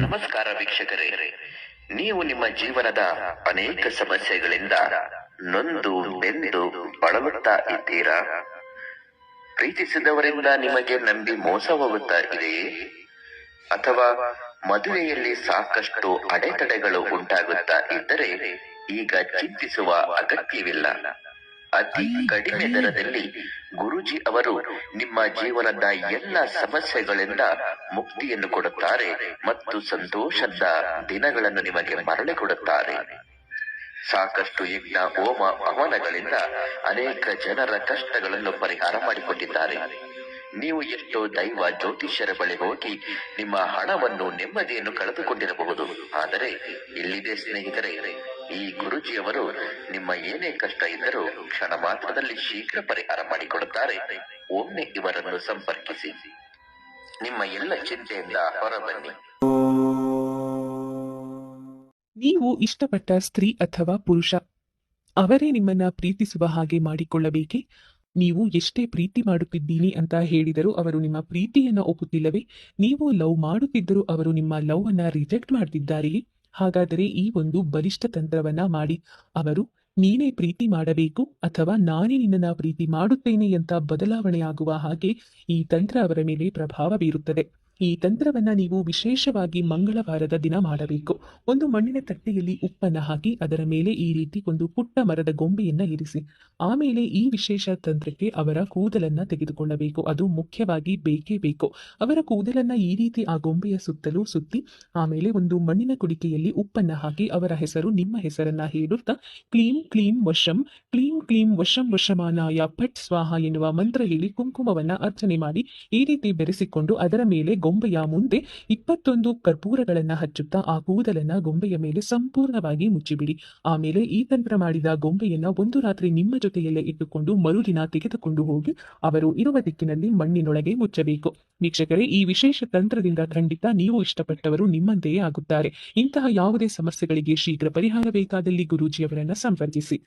ನಮಸ್ಕಾರ ವೀಕ್ಷಕರೇ. ನೀವು ನಿಮ್ಮ ಜೀವನದ ಅನೇಕ ಸಮಸ್ಯೆಗಳಿಂದ ನೊಂದು ಬೆಂದು ಬಳಲುತ್ತಾ ಇದ್ದೀರಾ? ಪ್ರೀತಿಸಿದವರಿಂದ ನಿಮಗೆ ನಂಬಿ ಮೋಸ ಹೋಗುತ್ತಾ ಇದೆಯೇ ಅಥವಾ ಮದುವೆಯಲ್ಲಿ ಸಾಕಷ್ಟು ಅಡೆತಡೆಗಳು ಉಂಟಾಗುತ್ತಾ ಇದ್ದರೆ ಈಗ ಚಿಂತಿಸುವ ಅಗತ್ಯವಿಲ್ಲ. ಅತಿ ಕಡಿಮೆ ದರದಲ್ಲಿ ಗುರುಜಿ ಅವರು ನಿಮ್ಮ ಜೀವನದ ಎಲ್ಲ ಸಮಸ್ಯೆಗಳಿಂದ ಮುಕ್ತಿಯನ್ನು ಕೊಡುತ್ತಾರೆ ಮತ್ತು ಸಂತೋಷದ ದಿನಗಳನ್ನು ನಿಮಗೆ ಮರಳಿ ಕೊಡುತ್ತಾರೆ. ಸಾಕಷ್ಟು ಯಜ್ಞ, ಹೋಮ, ಹವನಗಳಿಂದ ಅನೇಕ ಜನರ ಕಷ್ಟಗಳನ್ನು ಪರಿಹಾರ ಮಾಡಿಕೊಂಡಿದ್ದಾರೆ. ನೀವು ಎಷ್ಟೋ ದೈವ ಜ್ಯೋತಿಷ್ಯರ ಬಳಿ ಹೋಗಿ ನಿಮ್ಮ ಹಣವನ್ನು ನೆಮ್ಮದಿಯನ್ನು ಕಳೆದುಕೊಂಡಿರಬಹುದು. ಆದರೆ ಇಲ್ಲಿದೆ ಸ್ನೇಹಿತರೆ ಈ ಗುರುಜಿಯವರು ನಿಮ್ಮ ಏನೇ ಕಷ್ಟ ಇದ್ದರೂ ಕ್ಷಣ ಮಾತ್ರದಲ್ಲಿ ಶೀಘ್ರ ಪರಿಹಾರ ಮಾಡಿಕೊಡುತ್ತಾರೆ ಒಮ್ಮೆ ಇವರನ್ನು ಸಂಪರ್ಕಿಸಿ. ನಿಮ್ಮ ಎಲ್ಲ ಚಿಂತೆಯಿಂದ ಹೊರಬನ್ನಿ. ನೀವು ಇಷ್ಟಪಟ್ಟ ಸ್ತ್ರೀ ಅಥವಾ ಪುರುಷ? ಅವರೇ ನಿಮ್ಮನ್ನ ಪ್ರೀತಿಸುವ ಹಾಗೆ ಮಾಡಿಕೊಳ್ಳಬೇಕೆ? ನೀವು ಎಷ್ಟೇ ಪ್ರೀತಿ ಮಾಡುತ್ತಿದ್ದೀನಿ ಅಂತ ಹೇಳಿದರೂ ಅವರು ನಿಮ್ಮ ಪ್ರೀತಿಯನ್ನ ಒಪ್ಪುತ್ತಿಲ್ಲವೇ? ನೀವು ಲವ್ ಮಾಡುತ್ತಿದ್ದರೂ ಅವರು ನಿಮ್ಮ ಲವ್ ಅನ್ನ ರಿಜೆಕ್ಟ್ ಮಾಡ್ತಿದ್ದಾರೆಯೇ? ಹಾಗಾದರೆ ಈ ಒಂದು ಬಲಿಷ್ಠ ತಂತ್ರವನ್ನ ಮಾಡಿ. ಅವರು, ನೀನೇ ಪ್ರೀತಿ ಮಾಡಬೇಕು ಅಥವಾ ನಾನೇ ನಿನ್ನನ್ನು ಪ್ರೀತಿ ಮಾಡುತ್ತೇನೆ ಅಂತ ಬದಲಾವಣೆಯಾಗುವ ಹಾಗೆ ಈ ತಂತ್ರ ಅವರ ಮೇಲೆ ಪ್ರಭಾವ ಬೀರುತ್ತದೆ. ಈ ತಂತ್ರವನ್ನು ನೀವು ವಿಶೇಷವಾಗಿ ಮಂಗಳವಾರದ ದಿನ ಮಾಡಬೇಕು. ಒಂದು ಮಣ್ಣಿನ ತಟ್ಟೆಯಲ್ಲಿ ಉಪ್ಪನ್ನು ಹಾಕಿ ಅದರ ಮೇಲೆ ಈ ರೀತಿ ಒಂದು ಪುಟ್ಟ ಮರದ ಗೊಂಬೆಯನ್ನು ಇರಿಸಿ. ಆಮೇಲೆ ಈ ವಿಶೇಷ ತಂತ್ರಕ್ಕೆ ಅವರ ಕೂದಲನ್ನು ತೆಗೆದುಕೊಳ್ಳಬೇಕು. ಅದು ಮುಖ್ಯವಾಗಿ ಬೇಕೇ ಬೇಕು. ಅವರ ಕೂದಲನ್ನು ಈ ರೀತಿ ಆ ಗೊಂಬೆಯ ಸುತ್ತಲೂ ಸುತ್ತಿ ಆಮೇಲೆ ಒಂದು ಮಣ್ಣಿನ ಕುಡಿಕೆಯಲ್ಲಿ ಉಪ್ಪನ್ನು ಹಾಕಿ ಅವರ ಹೆಸರು ನಿಮ್ಮ ಹೆಸರನ್ನ ಹೇಳುತ್ತಾ, ಕ್ಲೀಂ ಕ್ಲೀಂ ವಶಂ, ಕ್ಲೀಂ ಕ್ಲೀಂ ವಶಂ ವಶಮಾನಾಯ ಪಟ್ ಸ್ವಾಹ ಎನ್ನುವ ಮಂತ್ರ ಹೇಳಿ ಕುಂಕುಮವನ್ನ ಅರ್ಚನೆ ಮಾಡಿ ಈ ರೀತಿ ಬೆರೆಸಿಕೊಂಡು ಅದರ ಮೇಲೆ ಗೊಂಬೆಯ ಮುಂದೆ ಇಪ್ಪತ್ತೊಂದು ಕರ್ಪೂರಗಳನ್ನ ಹಚ್ಚುತ್ತಾ ಆ ಕೂದಲನ್ನ ಗೊಂಬೆಯ ಮೇಲೆ ಸಂಪೂರ್ಣವಾಗಿ ಮುಚ್ಚಿಬಿಡಿ. ಆಮೇಲೆ ಈ ತಂತ್ರ ಮಾಡಿದ ಗೊಂಬೆಯನ್ನ ಒಂದು ರಾತ್ರಿ ನಿಮ್ಮ ಜೊತೆಯಲ್ಲೇ ಇಟ್ಟುಕೊಂಡು ಮರುದಿನ ತೆಗೆದುಕೊಂಡು ಹೋಗಿ ಅವರು ಇರುವ ದಿಕ್ಕಿನಲ್ಲಿ ಮಣ್ಣಿನೊಳಗೆ ಮುಚ್ಚಬೇಕು. ವೀಕ್ಷಕರೇ, ಈ ವಿಶೇಷ ತಂತ್ರದಿಂದ ಖಂಡಿತ ನೀವು ಇಷ್ಟಪಟ್ಟವರು ನಿಮ್ಮಂತೆಯೇ ಆಗುತ್ತಾರೆ. ಇಂತಹ ಯಾವುದೇ ಸಮಸ್ಯೆಗಳಿಗೆ ಶೀಘ್ರ ಪರಿಹಾರ ಬೇಕಾದಲ್ಲಿ ಗುರೂಜಿಯವರನ್ನ ಸಂಪರ್ಕಿಸಿ.